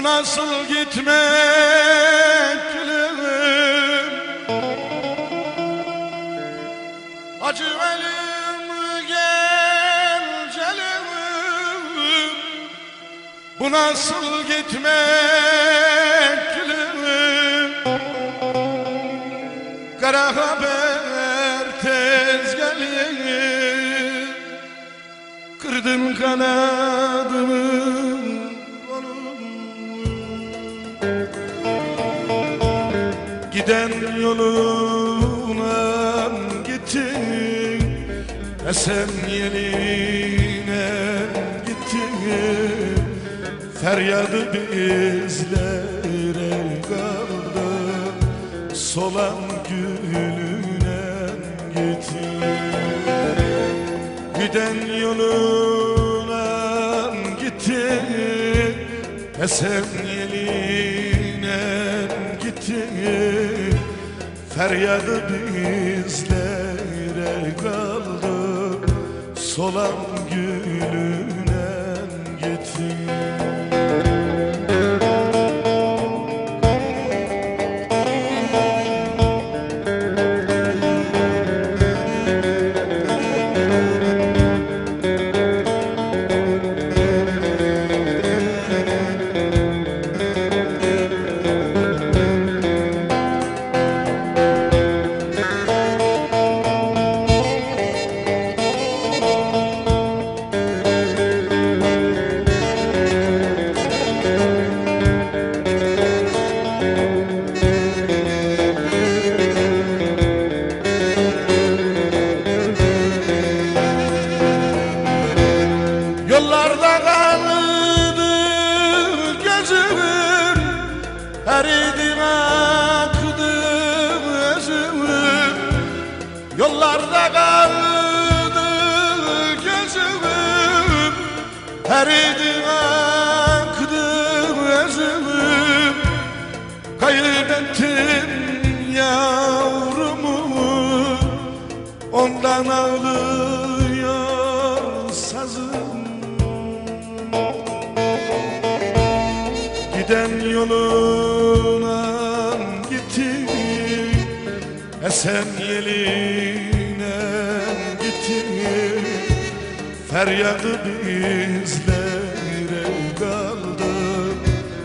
Bu nasıl gitmek gülüm Acı ölüm gel gelem Bu nasıl gitmek gülüm Kara haber tez gelir Kırdın kanadımı Giden yoluna gittin Esen yeline gittin. Feryadı bizlere kaldı Solan gülüne gittin. Giden yoluna gittin Esen yeline gittin Feryadı bizlere kaldı. Solan gülüne Eridi aktı özümün Kaybettim yavrumu. Ondan ağlıyor sazım. Giden yoluna gitti Esen yeline Feryadı bizlere kaldı.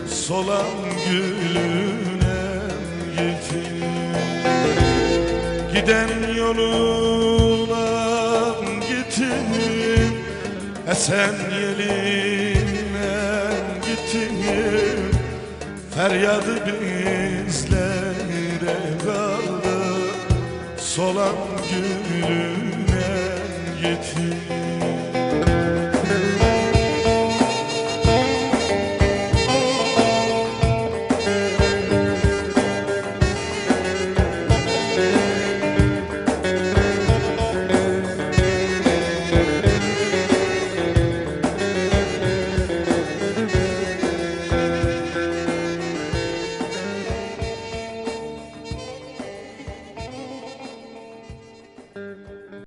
Solan gülüne gitti Giden yoluna gittim. Esen yeline gittim. Feryadı bizlere kaldı. Solan gülüne gittim